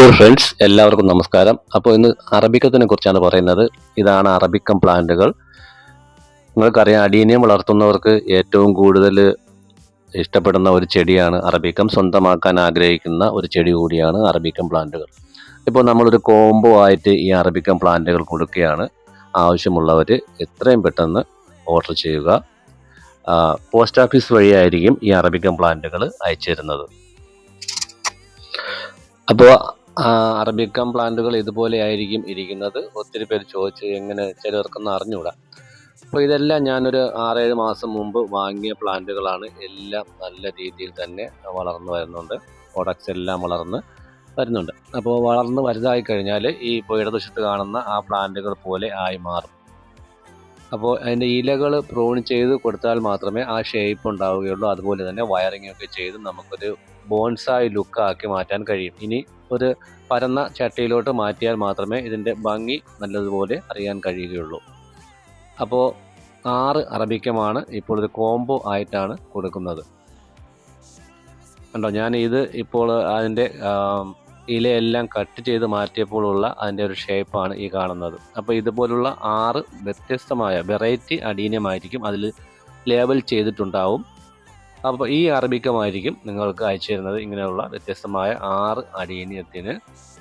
Hi friends എല്ലാവർക്കും നമസ്കാരം. അപ്പോൾ ഇന്ന് അറബിക്കത്തിനെ കുറിച്ചാണ് പറയുന്നത്. ഇതാണ് അറബിക്കം പ്ലാന്റുകൾ. നിങ്ങൾക്കറിയാം അടീനിയം വളർത്തുന്നവർക്ക് ഏറ്റവും കൂടുതൽ ഇഷ്ടപ്പെടുന്ന ഒരു ചെടിയാണ് അറബിക്കം. സ്വന്തമാക്കാൻ ആഗ്രഹിക്കുന്ന ഒരു ചെടി കൂടിയാണ് അറബിക്കം പ്ലാന്റുകൾ. ഇപ്പോൾ നമ്മളൊരു കോംബോ ആയിട്ട് ഈ അറബിക്കം പ്ലാന്റുകൾ കൊടുക്കുകയാണ്. ആവശ്യമുള്ളവർ എത്രയും പെട്ടെന്ന് ഓർഡർ ചെയ്യുക. പോസ്റ്റ് ഓഫീസ് വഴിയായിരിക്കും ഈ അറബിക്കം പ്ലാന്റുകൾ അയച്ചു തരുന്നത് അപ്പോൾ അറബിക്കം പ്ലാന്റുകൾ ഇതുപോലെയായിരിക്കും ഇരിക്കുന്നത്. ഒത്തിരി പേര് ചോദിച്ച് എങ്ങനെ ചിലർക്കൊന്നും അറിഞ്ഞുകൂടാ. അപ്പോൾ ഇതെല്ലാം ഞാനൊരു ആറേഴ് മാസം മുമ്പ് വാങ്ങിയ പ്ലാന്റുകളാണ്. എല്ലാം നല്ല രീതിയിൽ തന്നെ വളർന്നു വരുന്നുണ്ട്. പ്രൊഡക്ട്സ് എല്ലാം വളർന്ന് വരുന്നുണ്ട്. അപ്പോൾ വളർന്ന് വലുതായി കഴിഞ്ഞാൽ ഈ ഇപ്പോൾ ഇടതുശത്ത് കാണുന്ന ആ പ്ലാന്റുകൾ പോലെ ആയി മാറും. അപ്പോൾ അതിന്റെ ഇലകൾ പ്രൂൺ ചെയ്ത് കൊടുത്താൽ മാത്രമേ ആ ഷേപ്പ് ഉണ്ടാവുകയുള്ളൂ. അതുപോലെ തന്നെ വയറിംഗ് ഒക്കെ ചെയ്ത് നമുക്കൊരു ബോൺസായി ലുക്ക് ആക്കി മാറ്റാൻ കഴിയും. ഇനി ഒരു പരന്ന ചട്ടയിലോട്ട് മാറ്റിയാൽ മാത്രമേ ഇതിന്റെ ഭംഗി നല്ലതുപോലെ അറിയാൻ കഴിയുകയുള്ളൂ. അപ്പോൾ ആറ് അറബിക്കമാണ് ഇപ്പോൾ ഒരു കോംബോ ആയിട്ടാണ് കൊടുക്കുന്നത്. കണ്ടോ ഞാൻ ഇത് ഇപ്പോൾ അതിന്റെ ഇലയെല്ലാം കട്ട് ചെയ്ത് മാറ്റിയപ്പോഴുള്ള അതിന്റെ ഒരു ഷേപ്പാണ് ഈ കാണുന്നത്. അപ്പോൾ ഇതുപോലുള്ള ആറ് വ്യത്യസ്തമായ വെറൈറ്റി അടീനമായിരിക്കും അതിൽ ലേബൽ ചെയ്തിട്ടുണ്ടാവും. അപ്പോൾ ഈ അറബിക്കമായിരിക്കും നിങ്ങൾക്ക് അയച്ചു തരുന്നത് ഇങ്ങനെയുള്ള വ്യത്യസ്തമായ ആറ് അടിയനിയത്തിന്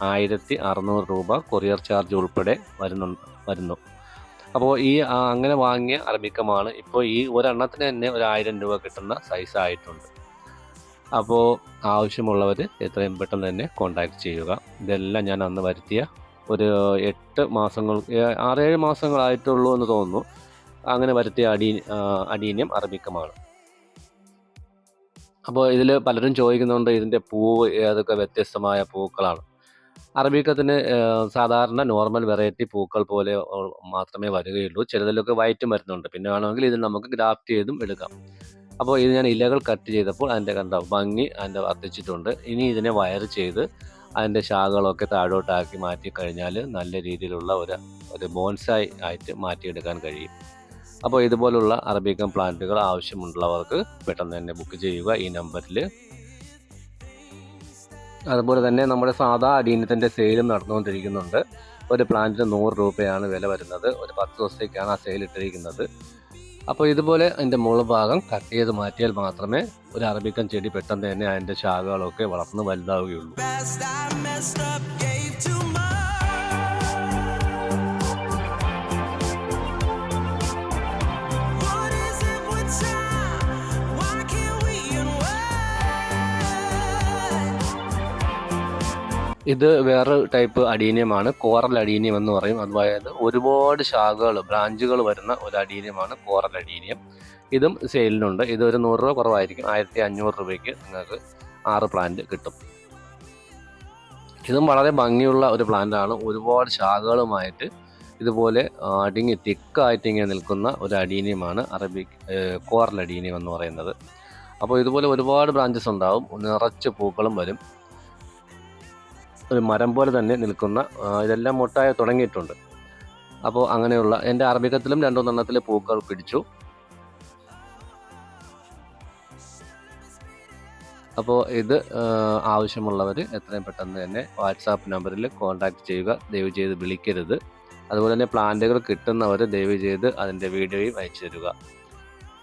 ആയിരത്തി അറുന്നൂറ് രൂപ കൊറിയർ ചാർജ് ഉൾപ്പെടെ വരുന്നു വരുന്നു. അപ്പോൾ ഈ അങ്ങനെ വാങ്ങിയ അറബിക്കമാണ് ഇപ്പോൾ ഈ ഒരെണ്ണത്തിന് തന്നെ ഒരു ആയിരം രൂപ കിട്ടുന്ന സൈസ് ആയിട്ടുണ്ട്. അപ്പോൾ ആവശ്യമുള്ളവർ എത്രയും പെട്ടെന്ന് തന്നെ കോൺടാക്ട് ചെയ്യുക. ഇതെല്ലാം ഞാൻ അന്ന് വരുത്തിയ ഒരു എട്ട് മാസങ്ങൾ ആറേഴ് മാസങ്ങളായിട്ടുള്ളൂ എന്ന് തോന്നുന്നു. അങ്ങനെ വരുത്തിയ അടീ അടീന്യം അറബിക്കമാണ്. അപ്പോൾ ഇതിൽ പലരും ചോദിക്കുന്നുണ്ട് ഇതിന്റെ പൂവ് ഏതൊക്കെ വ്യത്യസ്തമായ പൂക്കളാണ്. അറബിക്കത്തിന് സാധാരണ നോർമൽ വെറൈറ്റി പൂക്കൾ പോലെ മാത്രമേ വരികയുള്ളൂ. ചിലതിലൊക്കെ വൈറ്റ് വരുന്നുണ്ട് പിന്നെ വേണമെങ്കിൽ ഇത് നമുക്ക് ഗ്രാഫ്റ്റ് ചെയ്തും എടുക്കാം. അപ്പോൾ ഇത് ഞാൻ ഇലകൾ കട്ട് ചെയ്തപ്പോൾ അതിന്റെ കണ്ട ഭംഗി അതിന്റെ വർദ്ധിച്ചിട്ടുണ്ട്. ഇനി ഇതിനെ വയർ ചെയ്ത് അതിന്റെ ശാഖകളൊക്കെ താഴോട്ടാക്കി മാറ്റി കഴിഞ്ഞാൽ നല്ല രീതിയിലുള്ള ഒരു ഒരു ബോൺസായി ആയിട്ട് മാറ്റിയെടുക്കാൻ കഴിയും. അപ്പോൾ ഇതുപോലുള്ള അറബിക്കൻ പ്ലാന്റുകൾ ആവശ്യമുള്ളവർക്ക് പെട്ടെന്ന് തന്നെ ബുക്ക് ചെയ്യുക ഈ നമ്പറിൽ അതുപോലെ തന്നെ നമ്മുടെ സാധാ അടീനത്തിന്റെ സെയിലും നടന്നുകൊണ്ടിരിക്കുന്നുണ്ട്. ഒരു പ്ലാന്റിന് നൂറ് രൂപയാണ് വില വരുന്നത്. ഒരു പത്ത് ദിവസത്തേക്കാണ് ആ സെയിൽ ഇട്ടിരിക്കുന്നത്. അപ്പോൾ ഇതുപോലെ അതിന്റെ മുകൾ ഭാഗം കട്ട് ചെയ്ത് മാറ്റിയാൽ മാത്രമേ ഒരു അറബിക്കൻ ചെടി പെട്ടെന്ന് തന്നെ അതിന്റെ ശാഖകളൊക്കെ വളർന്ന് വലുതാവുകയുള്ളൂ. ഇത് വേറെ ടൈപ്പ് അടീനിയമാണ്. കോറൽ അടീനിയം എന്ന് പറയും. അതായത് ഒരുപാട് ശാഖകൾ ബ്രാഞ്ചുകൾ വരുന്ന ഒരു അടീനിയമാണ് കോറൽ അടീനിയം. ഇതും സെയിലിനുണ്ട് ഇത് ഒരു നൂറ് രൂപ കുറവായിരിക്കും. ആയിരത്തി അഞ്ഞൂറ് രൂപയ്ക്ക് നിങ്ങൾക്ക് ആറ് പ്ലാന്റ് കിട്ടും. ഇതും വളരെ ഭംഗിയുള്ള ഒരു പ്ലാന്റാണ് ഒരുപാട് ശാഖകളുമായിട്ട് ഇതുപോലെ അടിങ്ങി തിക്കായിട്ട് ഇങ്ങനെ നിൽക്കുന്ന ഒരു അടീനിയമാണ് അറബിക് കോറൽ അടീനിയം എന്ന് പറയുന്നത്. അപ്പോൾ ഇതുപോലെ ഒരുപാട് ബ്രാഞ്ചസ് ഉണ്ടാവും. നിറച്ച് പൂക്കളും വരും. ഒരു മരം പോലെ തന്നെ നിൽക്കുന്ന ഇതെല്ലാം മുട്ടായി തുടങ്ങിയിട്ടുണ്ട്. അപ്പോൾ അങ്ങനെയുള്ള എന്റെ അറബിക്കത്തിലും രണ്ടൂന്നെണ്ണത്തിൽ പൂക്കൾ പിടിച്ചു. അപ്പോൾ ഇത് ആവശ്യമുള്ളവർ എത്രയും പെട്ടെന്ന് തന്നെ വാട്സാപ്പ് നമ്പറിൽ കോൺടാക്റ്റ് ചെയ്യുക. ദയവ് ചെയ്ത് വിളിക്കരുത്. അതുപോലെ തന്നെ പ്ലാന്റുകൾ കിട്ടുന്നവർ ദയവ് ചെയ്ത് അതിന്റെ വീഡിയോയും അയച്ചു തരിക.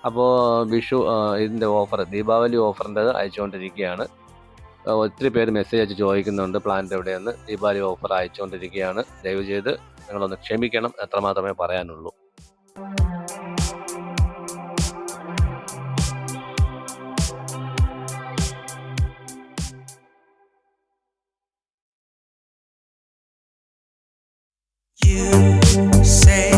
അപ്പോൾ വിഷു ഇതിന്റെ ഓഫർ ദീപാവലി ഓഫറിന്റെ അയച്ചുകൊണ്ടിരിക്കുകയാണ്. ഒത്തിരി പേര് മെസ്സേജ് അയച്ച് ചോദിക്കുന്നുണ്ട് പ്ലാന്റ് എവിടെയെന്ന്. ദീപാവലി ഓഫർ അയച്ചുകൊണ്ടിരിക്കുകയാണ്. ദയവ് ചെയ്ത് നിങ്ങളൊന്ന് ക്ഷമിക്കണം. എത്രമാത്രമേ പറയാനുള്ളൂ. You